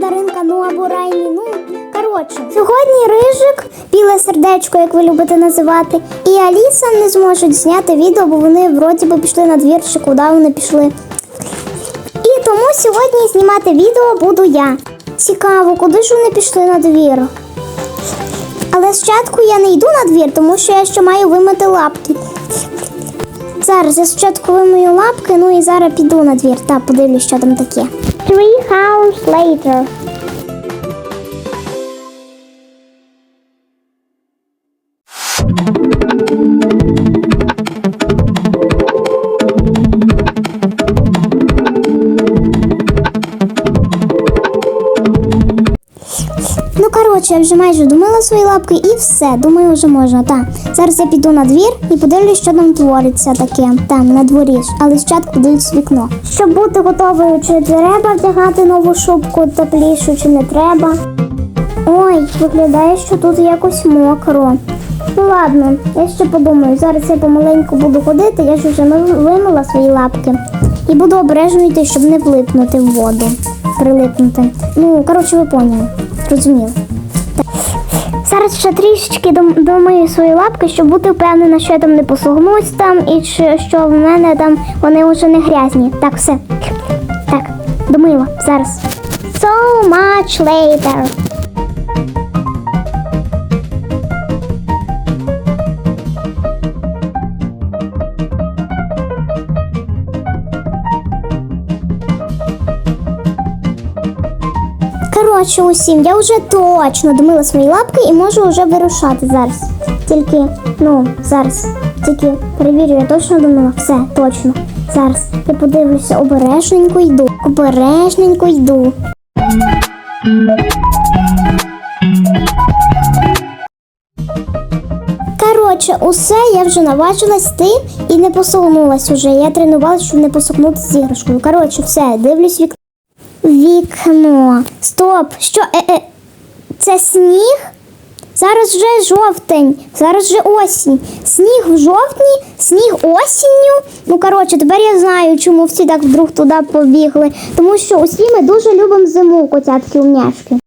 мандаринка, ну або Райлі, ну коротше. Сьогодні рижик, біле сердечко, як ви любите називати, і Аліса не зможуть зняти відео, бо вони вроді би пішли на двір, чи куди вони пішли. І тому сьогодні знімати відео буду я. Цікаво, куди ж вони пішли на двір? Але спочатку я не йду на двір, тому що я ще маю вимити лапки. Зараз я спочатку вимию лапки, ну і зараз піду на двір та подивлюсь, що там таке. Three hours later. Коротше, я вже майже домила свої лапки і все. Думаю, вже можна. Так. Зараз я піду на двір і подивлюсь, що там твориться таке. Там, на дворі. Але спочатку дивлюсь вікно. Щоб бути готовою, чи треба вдягати нову шубку теплішу, чи не треба. Ой, виглядає, що тут якось мокро. Ну ладно, я ще подумаю. Зараз я помаленьку буду ходити, я ж вже вимила свої лапки. І буду обережно йти, щоб не влипнути в воду. Прилипнути. Ну, коротше, ви поняли. Зрозуміли. Так. Зараз ще трішечки дом- домию свої лапки, щоб бути впевнена, що я там не посугнусь, там і що в мене там вони вже не грязні. Так, все. Так, домила. Зараз. So much later. Коротше, усім, я вже точно домила свої лапки і можу вже вирушати зараз. Тільки, ну, зараз. Тільки перевірю, я точно домила. Все, точно. Зараз я подивлюся, обережненько йду. Обережненько йду. Коротше, усе я вже наважилась ти і не посогнулась уже. Я тренувалася, щоб не посогнути з іграшкою. Коротше, все, дивлюсь вікно. Вікно. Стоп! Що? Е, е, це сніг? Зараз вже жовтень, зараз вже осінь. Сніг в жовтні, сніг осінню. Ну, коротше, тепер я знаю, чому всі так вдруг туди побігли. Тому що усі ми дуже любимо зиму, котятки умняшки.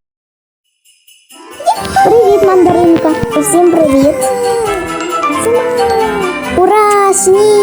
Привіт, мандаринка. Усім привіт. Ура, сніг!